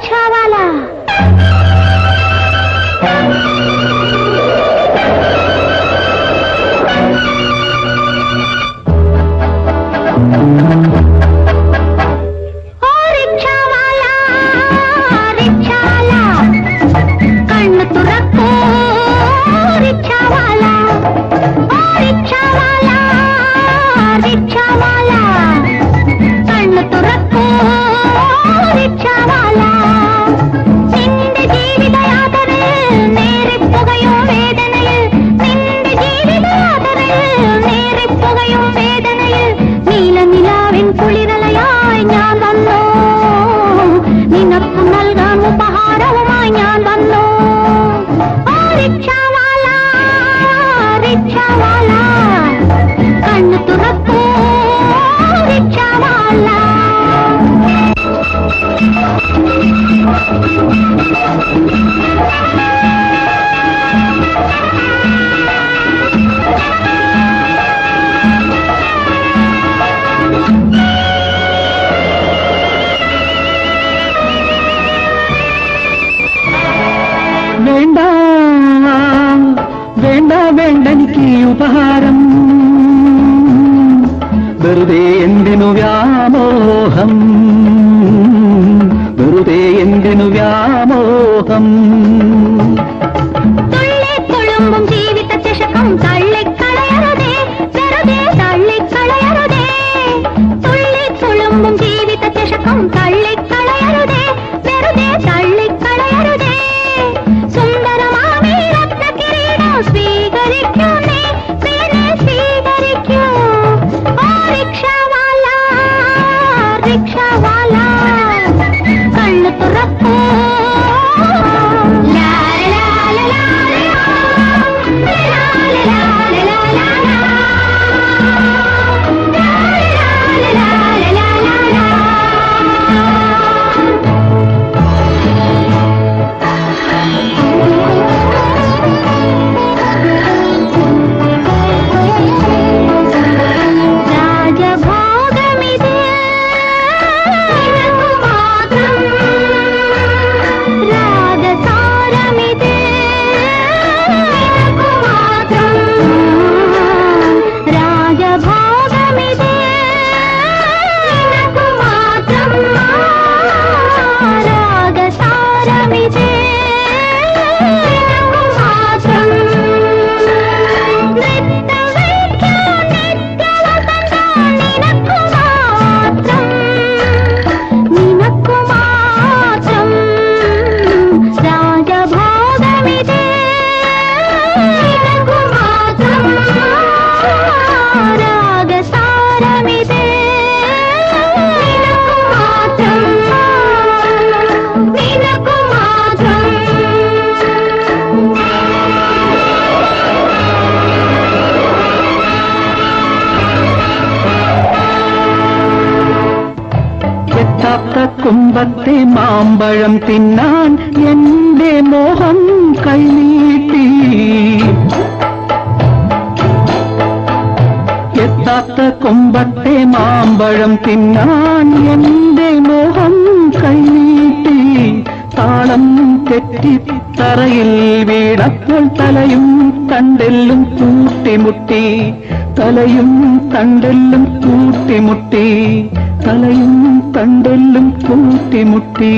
पीछा वाला। വേണ്ട വേണ്ട വേണ്ട ഉപഹാരം. വെറുതെ എന്തിനു വ്യാമോഹം? Let me. കുംഭത്തെ മാമ്പഴം തിന്നാൻ എന്റെ മോഹം കൈനീട്ടി എത്താത്ത കുംഭത്തെ മാമ്പഴം തിന്നാൻ എന്റെ മോഹം കൈനീട്ടി താളം തെറ്റി തറയിൽ വീണപ്പോൾ തലയും തണ്ടെല്ലും കൂട്ടിമുട്ടി. തലയും തണ്ടെല്ലും കൂട്ടിമുട്ടി. தலையும் தண்டெல்லும் கூட்டி முட்டி.